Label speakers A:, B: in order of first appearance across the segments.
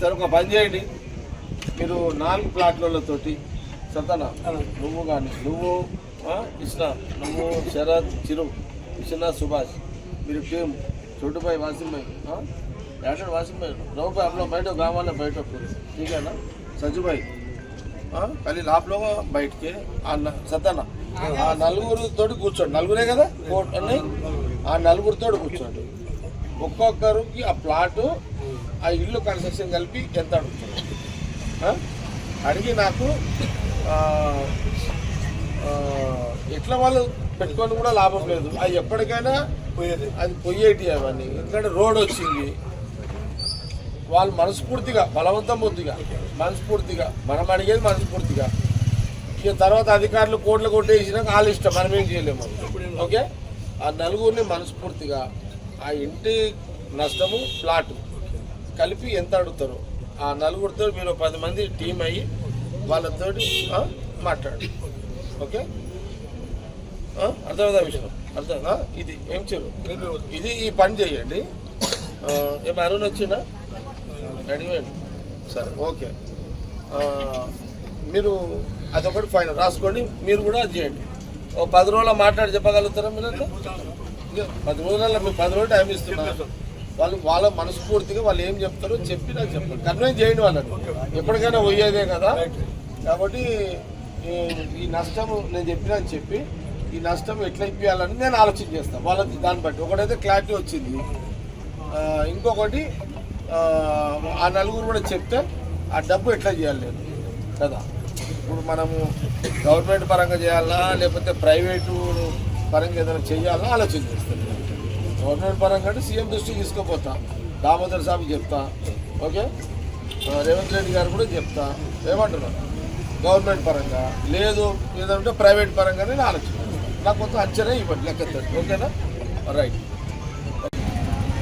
A: సరే ఒక పని చేయండి. మీరు నాలుగు ప్లాట్లతోటి సతన నువ్వు కానీ నువ్వు కృష్ణ నువ్వు శరత్ చిరు కృష్ణ సుభాష్ మీరు టీమ్ చోటుపై వాసింపై యాక్షన్ వాసింపై రౌపాయి అప్పుడు బయట గ్రామాల్లో బయట ఠీకేనా సజ్జుభాయ్ కానీ లాప్లో బయటికి సతన ఆ నలుగురితో కూర్చోండి. నలుగురే కదా? కోర్టు అని ఆ నలుగురితో కూర్చోండి. ఒక్కొక్కరికి ఆ ప్లాటు ఆ ఇల్లు కన్స్ట్రక్షన్ కలిపి ఎంత అడుగుతుంది ఆ? అడిగి నాకు ఎట్లా వాళ్ళు పెట్టుకొని కూడా లాభం లేదు. అది ఎప్పటికైనా
B: పోయేది.
A: అది పొయ్యేటి అవన్నీ. ఎందుకంటే రోడ్ వచ్చింది. వాళ్ళు మనస్ఫూర్తిగా బలవంతం బుద్ధిగా మనస్ఫూర్తిగా మనం అడిగేది మనస్ఫూర్తిగా. ఇక తర్వాత అధికారులు కోట్లు కొట్టేసినాక వాళ్ళ ఇష్టం. మనం ఏం చేయలేము ఓకే? ఆ నలుగురిని మనస్ఫూర్తిగా ఆ ఇంటి నష్టము ప్లాటు. కలిపి ఎంత అడుగుతారు? ఆ నలుగురితో మీరు పది మంది టీం అయ్యి వాళ్ళతో మాట్లాడు. మాట్లాడండి ఓకే అర్థమైందా విషయం అర్థమైందా ఇది ఏం చెరు ఇది ఈ పని చేయండి. ఏం అరుణ్ వచ్చిందా అడిగాడు. సరే ఓకే. మీరు అదొకటి ఫైనల్ రాసుకోండి మీరు కూడా అది చేయండి. ఓ పది రోజుల మాట్లాడి చెప్పగలుగుతారా మీరు పది రోజుల మీకు పది రోజులు టైం ఇస్తున్నారు వాళ్ళు వాళ్ళ మనస్ఫూర్తిగా వాళ్ళు ఏం చెప్తారో చెప్పి నాకు చెప్పండి కన్వైన్ చేయండి వాళ్ళని. ఎప్పటికైనా పోయేదే కదా. కాబట్టి ఈ- నష్టం నేను చెప్పినా అని చెప్పి ఈ నష్టం ఎట్లా ఇప్పించాలని నేను ఆలోచన చేస్తాను వాళ్ళది దాన్ని బట్టి. ఒకటైతే క్లారిటీ వచ్చింది. ఇంకొకటి ఆ, ఆ నలుగురు కూడా చెప్తే ఆ డబ్బు ఎట్లా చేయాలి? నేను కదా. ఇప్పుడు మనము గవర్నమెంట్ పరంగా చేయాలా? లేకపోతే ప్రైవేటు పరంగా ఏదైనా చేయాలా? ఆలోచన చేస్తాను గవర్నమెంట్ పరంగా అంటే సీఎం దృష్టికి తీసుకుపోతా. దామోదర్ సాబు చెప్తా. ఓకే? రేవంత్ రెడ్డి గారు కూడా చెప్తా. ఏమంటున్నారు గవర్నమెంట్ పరంగా. లేదు ఏదంటే ప్రైవేట్ పరంగానే నేను ఆలోచన నాకు కొంత అంచనా ఇవ్వండి లెక్క ఓకేనా? రైట్.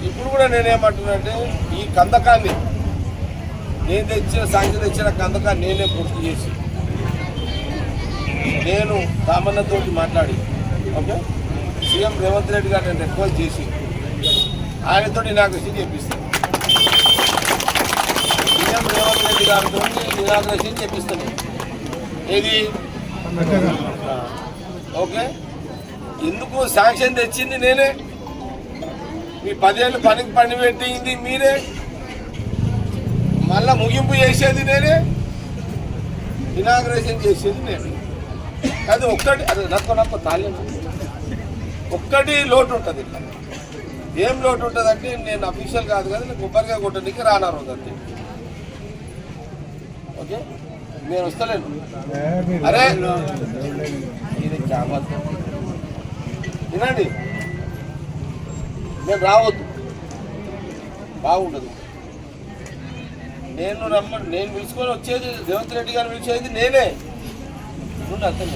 A: ఇప్పుడు కూడా నేనేమంటున్నానంటే ఈ కందకాన్ని నేను తెచ్చిన సాంక్షన్ తెచ్చిన కందకాన్ని నేనే పూర్తి చేసి నేను కామన్నతోటి మాట్లాడి ఓకే? సీఎం రేవంత్ రెడ్డి గారు నేను రిక్వెస్ట్ చేసి ఆయనతో ఇనాగ్రేషన్ చెప్పిస్తాను సీఎం రేవంత్ రెడ్డి గారితో ఇనాగ్రేషన్ చెప్పిస్తాను ఏది? ఓకే. ఎందుకు శాంక్షన్ తెచ్చింది నేనే? మీ పదేళ్ళు పనికి పని పెట్టింది మీరే? మళ్ళా ముగింపు చేసేది నేనే? ఇనాగ్రేషన్ చేసేది నేను. అది ఒక్కటి అది నక్క నక్క తాళం ఒక్కటి లోటు ఉంటుంది. ఇట్లా ఏం లోటు ఉంటుంది అంటే నేను అఫీషియల్ కాదు కదా నేను కొబ్బరిగా కొట్టడానికి రానారు అంతే. ఓకే? నేను వస్తలేను. అరే! ఇది చావద్దు వినండి. నేను రావద్దు. బాగుండదు. నేను రమ్మ నేను పిలుచుకొని వచ్చేది రేవంత్ రెడ్డి గారిని పిలిచేది నేనే. అర్థం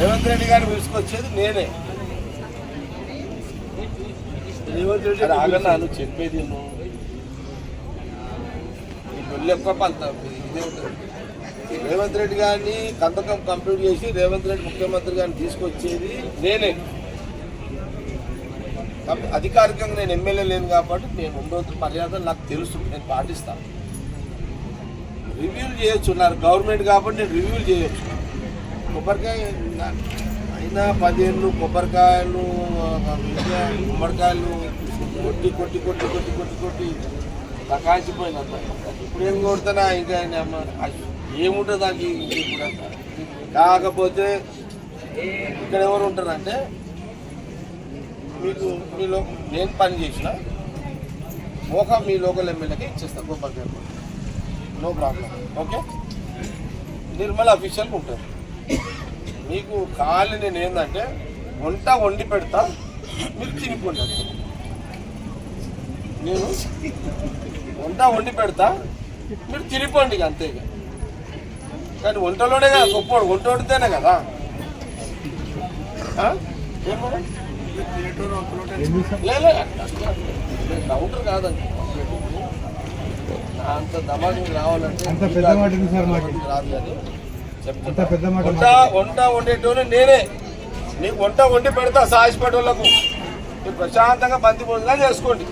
A: రేవంత్ రెడ్డి గారు పిలుచుకొచ్చేది నేనే. ఆగన్నా నువ్వు చెప్పేది నువ్వు ఎక్కువ పంత ఇదే ఉంటుంది. రేవంత్ రెడ్డి గారిని కంతకం కంప్లీట్ చేసి రేవంత్ రెడ్డి ముఖ్యమంత్రి గారిని తీసుకొచ్చేది నేనే. అధికారికంగా నేను ఎమ్మెల్యే లేను కాబట్టి నేను ఉండవచ్చు మర్యాదలు నాకు తెలుసు నేను పాటిస్తాను రివ్యూలు చేయొచ్చు నాకు గవర్నమెంట్ కాబట్టి నేను రివ్యూలు చేయొచ్చు. కొబ్బరికాయ అయినా పదిహేను కొబ్బరికాయలు గుమ్మడికాయలు కొట్టి కొట్టి కొట్టి కొట్టి కొట్టి కొట్టి తకాయించిపోయినంత ఇప్పుడు ఏం కొడుతున్నా ఇంకా అమ్మ, ఏముంటుంది దానికి? ఇప్పుడు కాకపోతే ఇక్కడ ఎవరు ఉంటారంటే మీకు మీలో నేను పని చేసిన ఒక మీ లోకల్ ఎమ్మెల్యేకి ఇచ్చేస్తాను కొబ్బరికాయ నో ప్రాబ్లం. ఓకే? నిర్మల్ అఫీషియల్గా ఉంటారు. మీకు కావాలి నేను ఏంటంటే వంట వండి పెడతా మీరు తినిపోండి. నేను వంట వండి పెడతా మీరు తినిపోండి ఇక అంతే కానీ వంటలోనే కదా గొప్పవాడు వంట వండితేనే కదా. కౌంటర్ కాదండి. అంత దమాకి రావాలంటే. రాదు కానీ. వంట వంట వండేటోనే నేనే. నీకు వంట వండి పెడతా మీరు ప్రశాంతంగా బంతి భోజనాలు చేసుకోండి.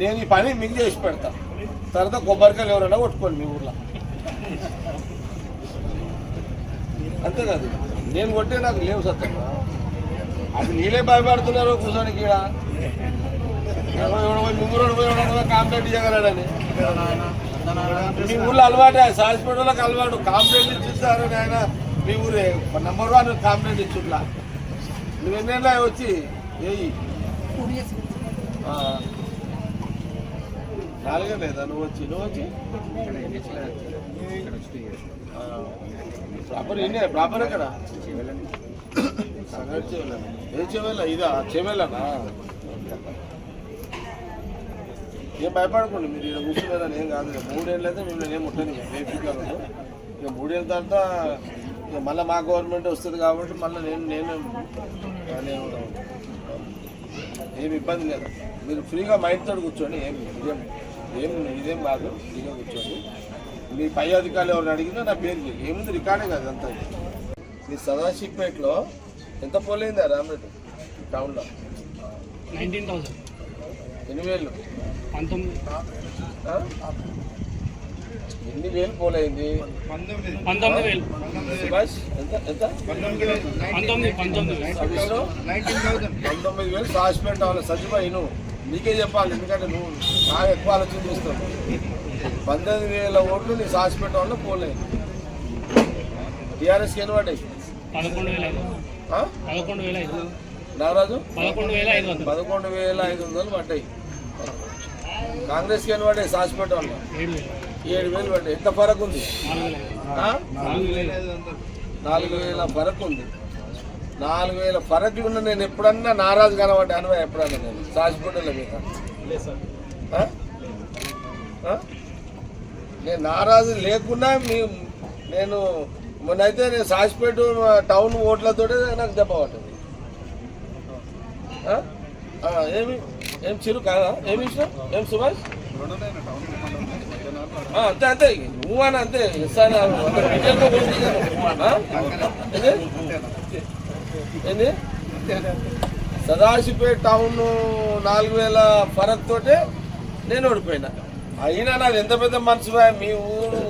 A: నేను ఈ పని మీకు చేసి పెడతా. తర్వాత కొబ్బరికాయలు ఎవరైనా కొట్టుకోండి మీ ఊర్లో. అంతే కాదు నేను కొట్టే నాకు లేవు సత్యం. అది నీళ్ళే భయపడుతున్నారు కూర్చొని ఈడ ఎవడో పోయి ముగ్గురు పోయి ఎవడో కాంప్లైంట్ చేయగలడని. మీ ఊళ్ళో అలవాటే సాసిపేటలోకి అలవాటు. కాంప్లైంట్ ఇచ్చిస్తారు ఆయన మీ ఊరే. నెంబర్ వన్ కాంప్లైంట్ ఇచ్చుట్లా నువ్వు ఎన్నేళ్ళ వచ్చి? ఏయి. ఆ. నాలుగే లేదా? నువ్వు వచ్చి నువ్వు వచ్చి? ప్రాపర్ ఏంటి ప్రాపర్ ఎక్కడ? ఏ చెవెళ్ళ ఇదా చెవెళ్ళనా ఏం భయపడకండి మీరు ఇక్కడ కూర్చున్నారని ఏం కాదు. మూడేళ్ళు అయితే మిమ్మల్ని ఏం ముట్టని వేపిస్తారు ఇక మూడేళ్ళ తర్వాత ఇక మళ్ళీ మా గవర్నమెంట్ వస్తుంది కాబట్టి మళ్ళీ నేను నేను నేను ఏమి ఇబ్బంది లేదు. మీరు ఫ్రీగా మైండ్ తోటి కూర్చోండి ఏం ఇదేం ఏం ఇదేం కాదు ఫ్రీగా కూర్చోండి. మీ పై అధికారులు ఎవరిని అడిగినా నా పేరు. ఏముంది రికార్డే కాదు అంతా. మీ సదాశివపేటలో ఎంత పోలేందా రామరెడ్డి టౌన్లో?
B: నైన్టీన్ థౌసండ్
A: ఎన్ని వేలు
B: పంతొమ్మిది?
A: ఎన్ని వేలు పోలేంది?
B: పంతొమ్మిది. వేలు.
A: సుభాష్ ఎంత ఎంత?
B: పంతొమ్మిది పంతొమ్మిది
A: పంతొమ్మిది. వేలు సాసిపెట్ అవ్వాలి సజ్జిబాయి నువ్వు నీకే చెప్పాలి ఎందుకంటే నువ్వు బాగా ఎక్కువ ఆలోచన చేస్తావు. పంతొమ్మిది వేల ఓట్లు నీ సాసిపెట్ వల్ల పోలేదు టీఆర్ఎస్కి ఎన్ని పడ్డాయి?
B: పదకొండు వేల? పదకొండు వేల ఐదు
A: నాగరాజు?
B: పదకొండు వేల ఐదు వందలు.
A: పదకొండు వేల ఐదు వందలు పడ్డాయి. కాంగ్రెస్కి ఎన్ని పడ్డాయి సాసిపేట
B: ఏడు వేలు
A: పడ్డాయి. ఎంత ఫరక్ ఉంది?
B: నాలుగు వేల
A: ఫరక్ ఉంది. నాలుగు వేల ఫరక్ ఉన్న నేను ఎప్పుడన్నా నారాజు కనబడ్డాను ఎప్పుడన్నా నేను? సాసిపేటలో మీద. నేను నారాజు లేకున్నా మీ నేను మొన్నైతే నేను సాసిపేట టౌన్ ఓట్లతోటే నాకు దెబ్బ పట్టింది ఏమి? ఏం చిరు కాదా? ఏమి ఇష్టం ఏం సుభాష్? అంతే అంతే. నువ్వు అంతే. ఇస్తాను ఏంది? సదాశివపేట టౌన్ నాలుగు వేల ఫరక్ తోటే నేను ఓడిపోయినా. అయినా నాది ఎంత పెద్ద మనసు మీ ఊరు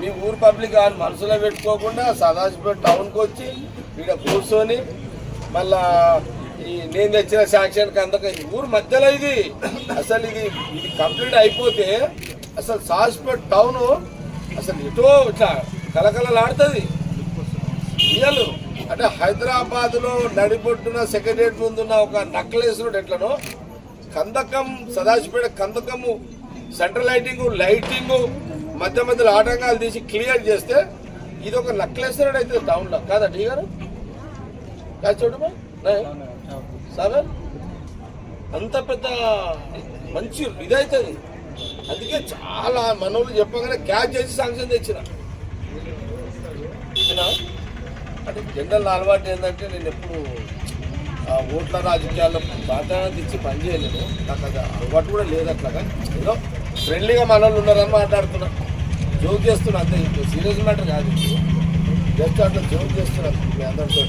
A: మీ ఊరు పబ్లిక్ అని మనసులో పెట్టుకోకుండా సదాశివపేట టౌన్కి వచ్చి ఇక్కడ కూర్చొని మళ్ళా నేను తెచ్చిన శాంక్షన్ అందక ఈ ఊరు మధ్యలో ఇది. అసలు ఇది ఇది కంప్లీట్ అయిపోతే అసలు సాస్పేట్ టౌన్ అసలు ఎటో ఇట్లా కలకలలాడుతుంది ఇయ్యలు అంటే హైదరాబాద్లో నడిబొట్టున సెక్రటరియట్ ముందున్న ఒక నక్లెస్ రోడ్ ఎట్లనో కందకం సదాశివపేట కందకము సెంట్రల్ లైటింగ్ లైటింగ్ మధ్య మధ్యలో ఆటంకాలు తీసి క్లియర్ చేస్తే ఇది ఒక నక్లెస్ రోడ్ అయితే టౌన్లో. కాదా టీ గారు? కాదు చూడమా? సార్ అంత పెద్ద మంచి ఇదైతుంది. అందుకే చాలా మనోళ్ళు చెప్పగానే క్యాచ్ చేసి శాంక్షన్ తెచ్చిన. అంటే జనరల్ అలవాటు ఏంటంటే నేను ఎప్పుడు ఓట్ల రాజకీయాల్లో ప్రాధాన్యత ఇచ్చి పని చేయలేను. నాకు అది అలవాటు కూడా లేదు అట్లాగా ఏదో ఫ్రెండ్లీగా మనోళ్ళు ఉన్నారని మాట్లాడుతున్నా. జోక్ చేస్తున్నా అంతే. సీరియస్ మ్యాటర్ కాదు జస్ట్ అట్లా జోక్ చేస్తున్నా మీ అందరితో.